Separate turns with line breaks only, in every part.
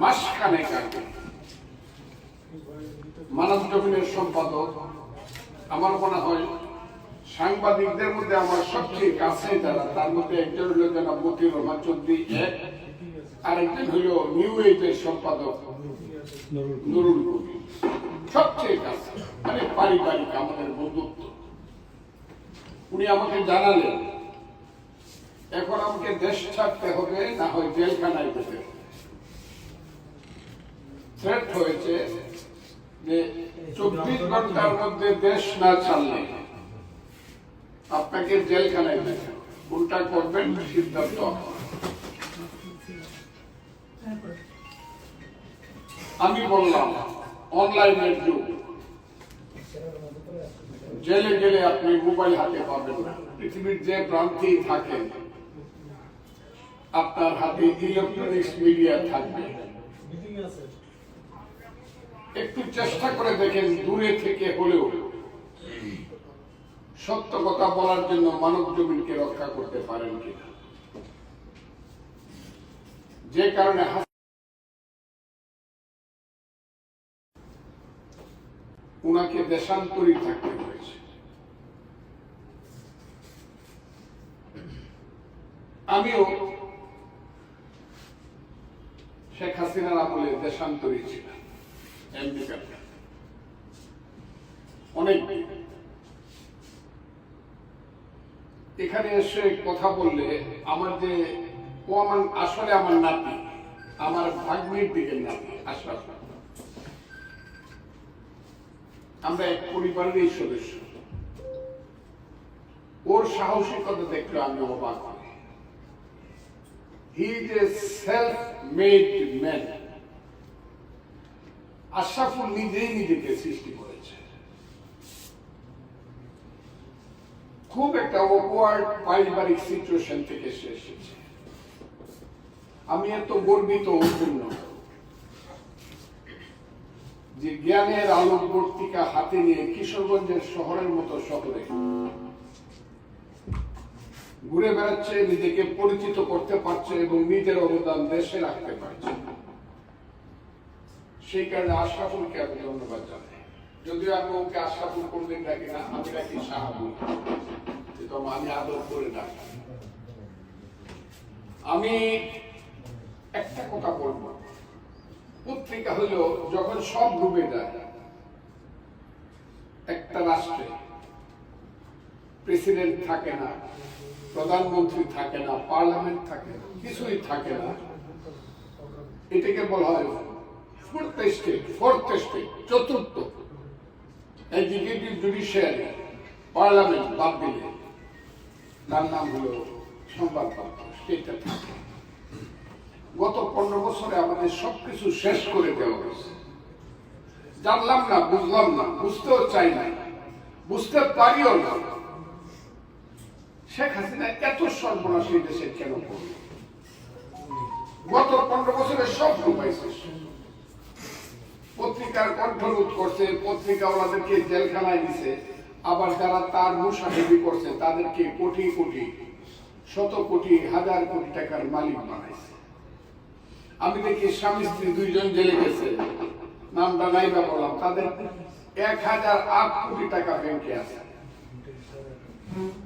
মাসখানেক আগে মানব জমিনের সম্পাদক, আমার মনে হয় সাংবাদিকদের মধ্যে আমার সবচেয়ে কাছে যারা তার মধ্যে একজন হলো জনাব মতিউর রহমান চৌধুরী, এক। আরেকজন হলো নিউ এইজের সম্পাদক নুরুল কবি সবচেয়ে কাছে মানে পারিবারিক আমাদের বন্ধুত্ব। উনি আমাকে জানালেন, এখন আমাকে দেশ ছাড়তে হবে, না হয় জেলখানায় যেতে হবে। থ্রেট হয়েছে যে চব্বিশ ঘণ্টার মধ্যে দেশ না ছাড়লে আপনাকে জেলখানায় হবে। কোনটা করবেন সিদ্ধান্ত আমি বললাম, অনলাইনের যুগ। জেলে গেলে আপনি মোবাইল হাতে পাবেন না। পৃথিবীর যে প্রান্তেই থাকেন, আপনার হাতে ইলেকট্রনিক্স মিডিয়া থাকবে। একটু চেষ্টা করে দেখেন, দূরে থেকে হলেও। সত্য কথা বলার জন্য মানব জমিনকে রক্ষা করতে পারেন কিনা। যে কারণে উনাকে দেশান্তরী থাকতে হয়েছে। আমিও শেখ হাসিনার আমলে দেশান্তরী ছিলাম। অনেক। এখানে এসে কথা বললে আমার যে, ও আমার, আসলে আমার নাতি, আমার ভাগ্নির দিকের নাতি আমরা এক পরিবারেরই সদস্য। ওর সাহসিকতা দেখলে আমি অবাক he is a self made man Ashraful নিজেই নিজেকে সৃষ্টি করেছে। খুব একটা অকওয়ার্ড পারিবারিক সিচুয়েশন থেকে সে এসেছে। আমি এত গর্বিত জন্য যে জ্ঞানের আলোক পত্রিকা হাতে নিয়ে কিশোরগঞ্জের শহরের মতো শহরে ঘুরে বেড়াচ্ছে, নিজেকে পরিচিত করতে পারছে এবং নিজের অবদান দেশে রাখতে পারছে। সেই কারণে আশরাফুলকে আমি ধন্যবাদ জানাই। যদিও আমি ওকে আশরাফুল কোনদিন ডাকি না, আমি ডাকি শাহাবুল। আমি আদর করে ডাকি। আমি একটা কথা বলব। পত্রিকা হলো যখন সব ডুবে যায়, একটা রাষ্ট্রে প্রেসিডেন্ট থাকে না, প্রধানমন্ত্রী থাকে না, পার্লামেন্ট থাকে না, কিছুই থাকে না, এটাকে বলা হয় ফোর্থ স্টেট ফোর্থ স্টেট চতুর্থ। এক্সিকিউটিভ জুডিশিয়ারি পার্লামেন্ট বাদ দিলে, তার নাম হলো সংবাদপত্র, সেটা থাকে। গত পনেরো বছরে আমাদের সবকিছু শেষ করে দেওয়া হয়েছে। জানলাম না, বুঝলাম না, বুঝতেও চাই না, বুঝতে পারিও না। শেখ হাসিনা এত সর্বনাশ দেশে কেন করল? গত পনেরো বছরে সব ডুবাইছে। পত্রিকার কণ্ঠরোধ করছে, পত্রিকা ওনাদেরকে জেলখানায় দিছে, আবার যারা তার মুসাহিদি করছে, তাদেরকে কোটি কোটি, শত কোটি, হাজার কোটি টাকার মালিক বানাইছে। আমি দেখি স্বামী স্ত্রী দুইজন জেলে গেছে, নামটা নাই বা বললাম, তাদের এক হাজার আট কোটি টাকা ব্যাংকে আছে।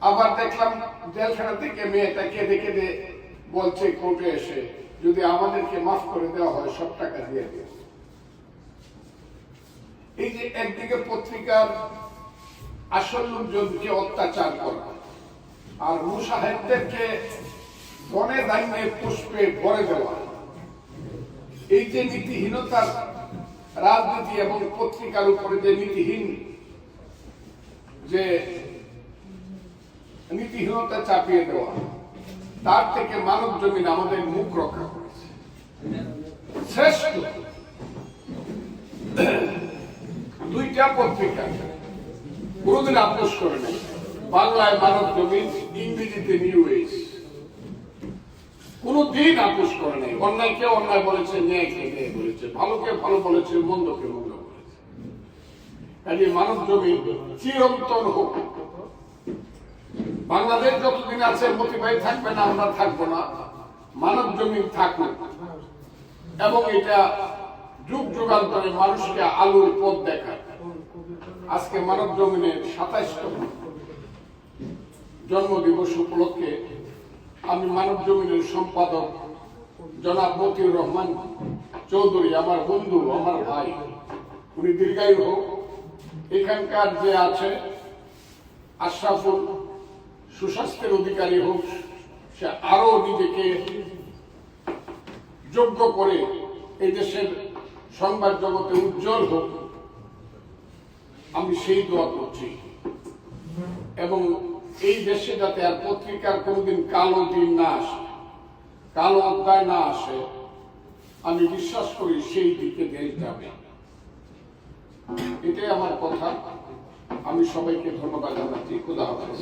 আবার দেখলাম জেলখানা থেকে মেয়েটা কেঁদে কেঁদে বলছে, কোর্টে এসে, যদি আমাদেরকে মাফ করে দেওয়া হয়, সব টাকা দিয়ে দিও এই যে একদিকে পত্রিকার আসল লোকজনকে অত্যাচার করা, আর মুসাহেবদেরকে বনে দাইনে পুষ্পে ভরে দেওয়া, এই যে নীতিহীনতার রাজনীতি এবং পত্রিকার উপরে যে নীতিহীন, যে নীতিহীনতা চাপিয়ে দেওয়া, তার থেকে মানব জমিন আমাদের মুখ রক্ষা করেছে। দুইটা পত্রিকা। কোনদিন আপোষ করে নাই। বাংলায় মানব জমিন, ইংরেজিতে নিউ এজ কোনদিন আপোষ করে নাই। অন্যায়কে অন্যায় বলেছে ন্যায়কে ন্যায় বলেছে। ভালোকে ভালো বলেছে মন্দকে মন্দ বলেছে। কাজে মানব জমিন চিরন্তন হোক। বাংলাদেশ যতদিন আছে, মতিবাই থাকবে না, আমরা থাকব না। মানব জমিন থাকুক। এবং এটা যুগ যুগান্তরে মানুষকে আলোর পথ দেখায়। আজকে মানব জমিনের সাতাইশতম জন্মদিবস উপলক্ষে আমি মানব জমিনের সম্পাদক জনাব মতিউর রহমান চৌধুরী, আমার বন্ধু, আমার ভাই। উনি দীর্ঘায়ু হোক। এখানকার যে আছে আশরাফুল সুস্বাস্থ্যের অধিকারী হোক, সে আরও নিজেকে যোগ্য করে এই দেশের সংবাদ জগতে উজ্জ্বল হোক। আমি সেই দোয়া করছি। এবং এই দেশে যাতে আর পত্রিকার কোনোদিন কালো দিন না আসে, কালো অধ্যায় না আসে, আমি বিশ্বাস করি সেই দিকে দেশ যাবে। এটাই আমার কথা। আমি সবাইকে ধন্যবাদ জানাচ্ছি। খুদা হাফেজ।